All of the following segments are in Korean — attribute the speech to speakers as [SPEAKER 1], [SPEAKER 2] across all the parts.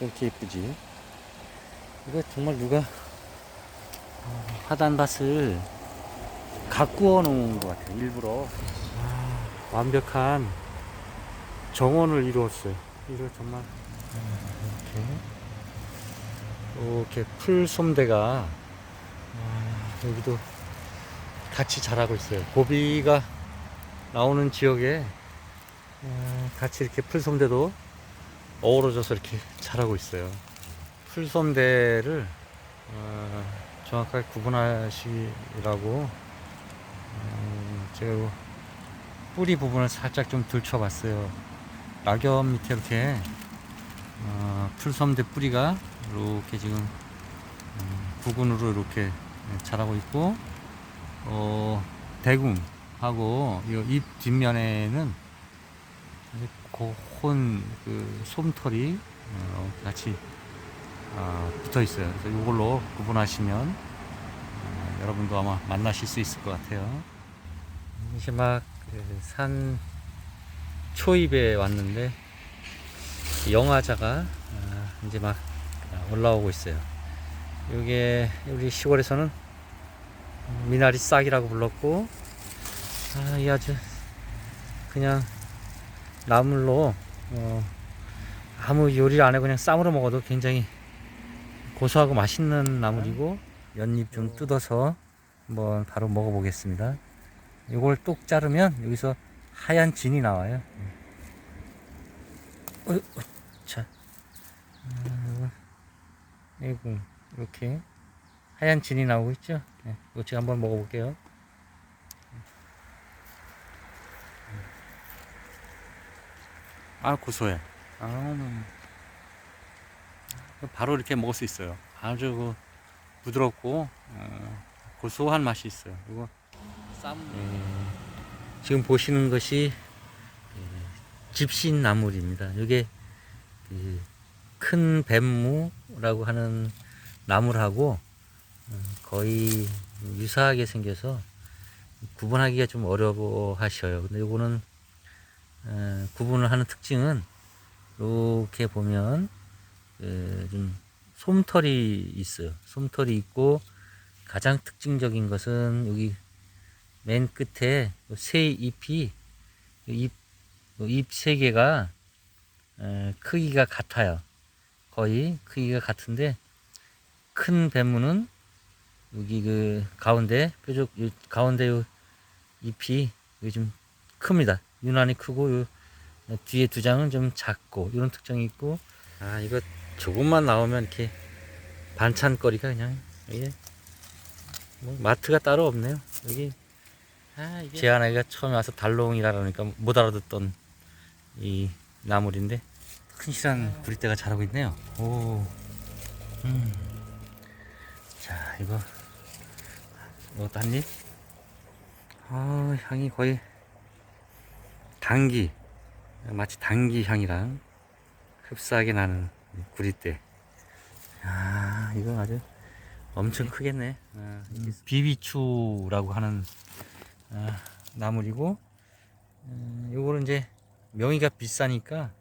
[SPEAKER 1] 이렇게 예쁘지. 이거 정말 누가 어, 하단밭을 가꾸어 놓은 것 같아요. 일부러. 아, 완벽한 정원을 이루었어요. 이거 정말 이렇게 이렇게 풀솜대가 아, 여기도 같이 자라고 있어요. 고비가 나오는 지역에 아, 같이 이렇게 풀솜대도 어우러져서 이렇게 자라고 있어요. 풀솜대를 어, 정확하게 구분하시라고 음, 제가 요 뿌리 부분을 살짝 좀 들춰봤어요. 낙엽 밑에 이렇게 어, 풀섬대 뿌리가 이렇게 지금 음, 부근으로 이렇게 자라고 있고 어, 대궁하고 이 잎 뒷면에는 아주 고운 그 솜털이 어, 같이 어, 붙어 있어요. 그래서 이걸로 구분하시면 어, 여러분도 아마 만나실 수 있을 것 같아요. 이제 막산 초입에 왔는데 영화자가 아, 이제 막 올라오고 있어요. 이게 우리 시골에서는 미나리 싹이라고 불렀고 아, 이 아주 그냥 나물로 어, 아무 요리를 안해 그냥 쌈으로 먹어도 굉장히 고소하고 맛있는 나물이고 연잎 좀 뜯어서 한번 바로 먹어보겠습니다. 이걸 뚝 자르면 여기서 하얀 진이 나와요. 어, 어, 자, 음, 이거 이렇게 하얀 진이 나오고 있죠. 네, 이거 제가 한번 먹어볼게요. 아 고소해. 아, 음. 바로 이렇게 먹을 수 있어요. 아주 그 부드럽고 어, 고소한 맛이 있어요. 이거 쌈. 예, 지금 보시는 것이 예, 집신 나물입니다. 이게 그큰 뱀무라고 하는 나물하고 어, 거의 유사하게 생겨서 구분하기가 좀 어려워 하셔요. 근데 이거는 어, 구분을 하는 특징은 이렇게 보면 그 좀 솜털이 있어요. 솜털이 있고 가장 특징적인 것은 여기 맨 끝에 새 잎이 잎잎세 개가 에, 크기가 같아요. 거의 크기가 같은데 큰 뱀무는 여기 그 가운데 뾰족 요 가운데 요 잎이 좀 큽니다. 유난히 크고 요 뒤에 두 장은 좀 작고 이런 특징이 있고 아 이거 조금만 나오면 이렇게 반찬거리가 그냥 이게 뭐 마트가 따로 없네요. 여기
[SPEAKER 2] 아, 이게
[SPEAKER 1] 제 아내가 처음에 와서 달롱이라니까 못 알아듣던 이 나물인데 큰실한 구리대가 자라고 있네요. 오, 음, 자 이거 이것도 한 입. 아 향이 거의 당기 마치 당기 향이랑 흡사하게 나는 이 구리대. 아 이건 아주 엄청 크겠네. 아, 비비추라고 하는 아, 나물이고 음, 요거는 이제 명이가 비싸니까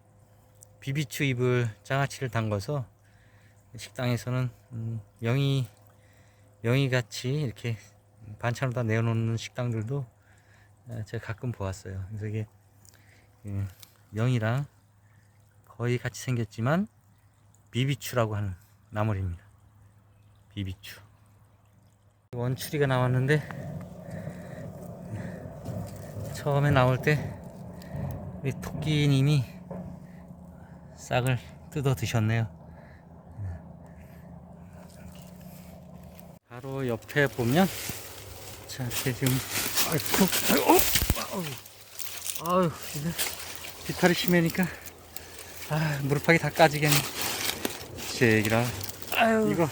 [SPEAKER 1] 비비추 잎을 장아찌를 담궈서 식당에서는 음, 명이 명이 같이 이렇게 반찬으로 다 내어놓는 식당들도 아, 제가 가끔 보았어요. 그래서 이게 음, 명이랑 거의 같이 생겼지만 비비추라고 하는 나물입니다. 비비추. 원추리가 나왔는데 처음에 나올 때 우리 토끼님이 싹을 뜯어 드셨네요. 바로 옆에 보면 자 이렇게 지금 아이고 아이고 아유 이제 비탈이 심하니까. 아 무릎팍이 다 까지겠네. 제기라.
[SPEAKER 2] 아유
[SPEAKER 1] 이거.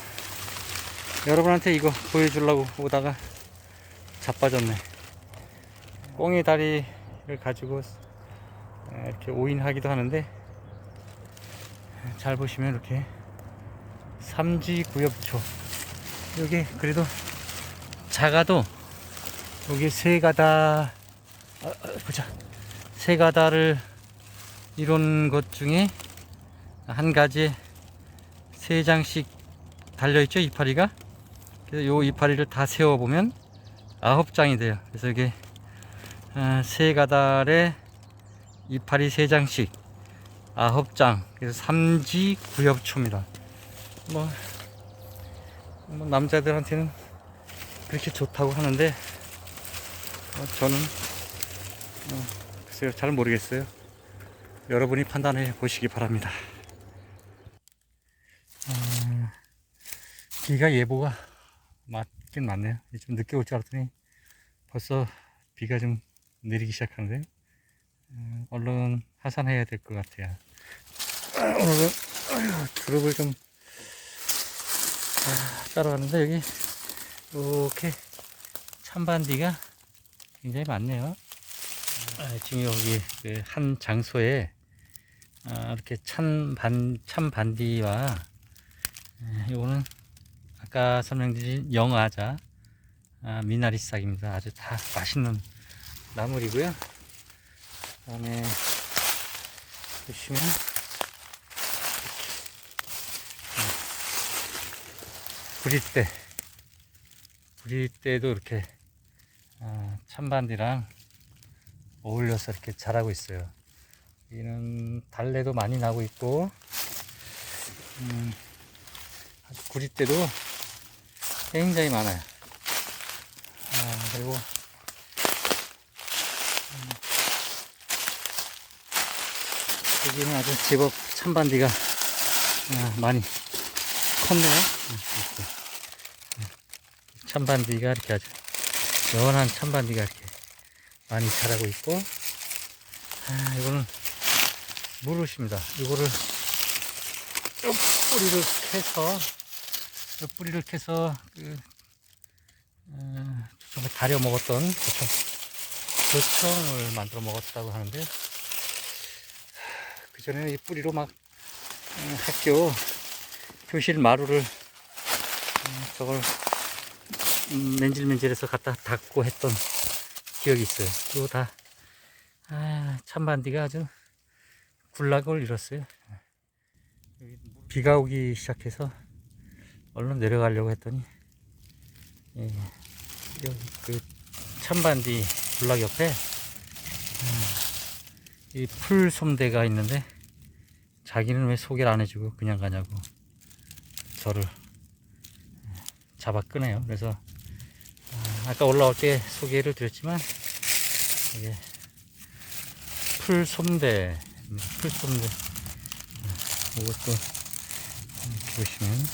[SPEAKER 1] 여러분한테 이거 보여주려고 오다가 자빠졌네. 꽁이 다리를 가지고 어, 이렇게 오인하기도 하는데 잘 보시면 이렇게 삼지 구엽초. 여기 그래도 작아도 여기 세 가다. 아, 아, 보자 세 가다를 이룬 것 중에 한 가지 세 장씩 달려 있죠 이파리가. 그래서 요 이파리를 다 세워 보면 아홉 장이 돼요. 그래서 이게 아, 세 가달에 이파리 세 장씩 아홉 장. 그래서 삼지 구엽초입니다. 뭐, 뭐 남자들한테는 그렇게 좋다고 하는데 어, 저는 어, 글쎄요 잘 모르겠어요. 여러분이 판단해 보시기 바랍니다. 어, 비가 예보가 맞긴 맞네요. 좀 늦게 올 줄 알았더니 벌써 비가 좀 내리기 시작하는데 음, 얼른 하산해야 될 것 같아요. 아, 오늘은 두릅을 좀 아, 따러 갔는데 여기 이렇게 찬반디가 굉장히 많네요. 아, 지금 여기 그 한 장소에 아, 이렇게 찬 반 찬 반디와 에, 요거는 아까 설명드린 영아자 아, 미나리 싹입니다. 아주 다 맛있는 나물이고요. 그다음에 보시면 부리대 부리대도 이렇게 아, 찬반디랑 어울려서 이렇게 자라고 있어요. 여기는 달래도 많이 나고 있고 음, 아주 구리대도 굉장히 많아요. 아, 그리고 음, 여기는 아주 제법 찬반디가 아, 많이 컸네요. 음. 음, 찬반디가 이렇게 아주 연한 찬반디가 이렇게 많이 자라고 있고 아, 이거는 무릇입니다. 이거를 요 뿌리를 캐서 요 뿌리를 캐서 그 어, 조금 다려 먹었던 조청, 조청을 만들어 먹었다고 하는데 그 전에는 이 뿌리로 막 음, 학교 교실 마루를 음, 저걸 음, 맨질맨질해서 갖다 닦고 했던 기억이 있어요. 그리고 다 아, 찬반디가 아주 군락을 잃었어요. 비가 오기 시작해서 얼른 내려가려고 했더니 예, 여기 그 찬반디 군락 옆에 음, 이 풀솜대가 있는데 자기는 왜 소개를 안 해주고 그냥 가냐고 저를 잡아 끄네요. 그래서 아, 아까 올라올 때 소개를 드렸지만 이게 풀솜대 풀솜대. 이것도 이렇게 보시면.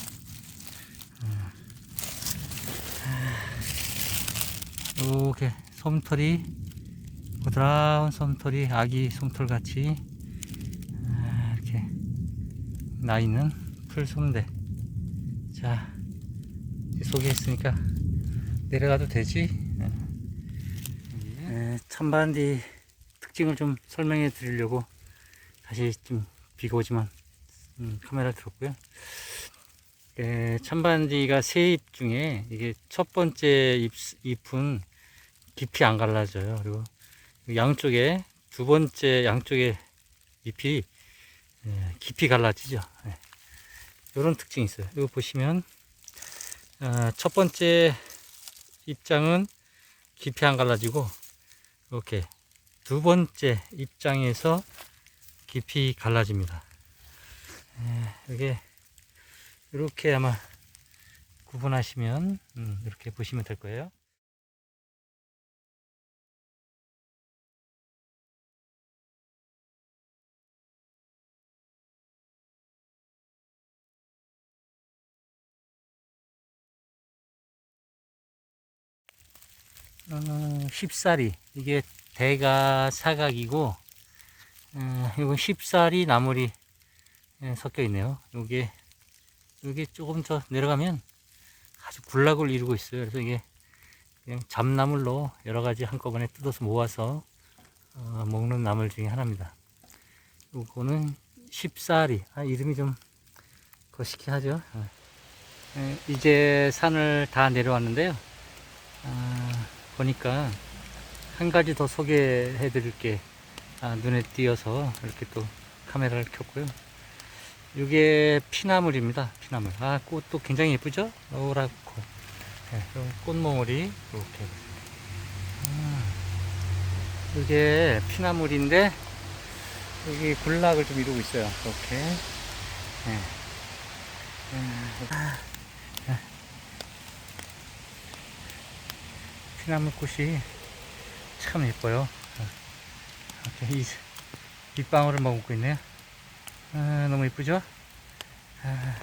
[SPEAKER 1] 이렇게 솜털이 보드라운 솜털이 아기 솜털 같이 아, 이렇게 나 있는 풀솜대. 자 소개했으니까 내려가도 되지? 에, 찬반디 특징을 좀 설명해 드리려고 다시 좀 비가 오지만 음, 카메라 들었고요. 에, 찬반디가 세 잎 중에 이게 첫 번째 잎, 잎은 깊이 안 갈라져요. 그리고 양쪽에 두 번째 양쪽에 잎이 에, 깊이 갈라지죠. 이런 특징이 있어요. 이거 보시면 어, 첫 번째 입장은 깊이 안 갈라지고 이렇게 두 번째 입장에서 깊이 갈라집니다. 에, 이게 이렇게 아마 구분하시면 음, 이렇게 보시면 될 거예요. 어, 십사리 이게 대가 사각이고 어, 이건 십사리 나물이 예, 섞여 있네요. 요게 요게 조금 더 내려가면 아주 군락을 이루고 있어요. 그래서 이게 그냥 잡나물로 여러 가지 한꺼번에 뜯어서 모아서 어, 먹는 나물 중에 하나입니다. 요거는 십사리 아, 이름이 좀 거시기 하죠. 어. 예, 이제 산을 다 내려왔는데요. 아, 보니까 한 가지 더 소개해 드릴 게 아, 눈에 띄어서 이렇게 또 카메라를 켰고요. 이게 피나물입니다. 피나물. 아, 꽃도 굉장히 예쁘죠? 노랗고. 네, 좀 꽃몽울이 이렇게. 아, 이게 피나물인데, 여기 군락을 좀 이루고 있어요. 이렇게. 네. 아. 피나물 꽃이 참 예뻐요. 이렇게 이, 빗방울을 머금고 있네요. 아, 너무 이쁘죠? 아,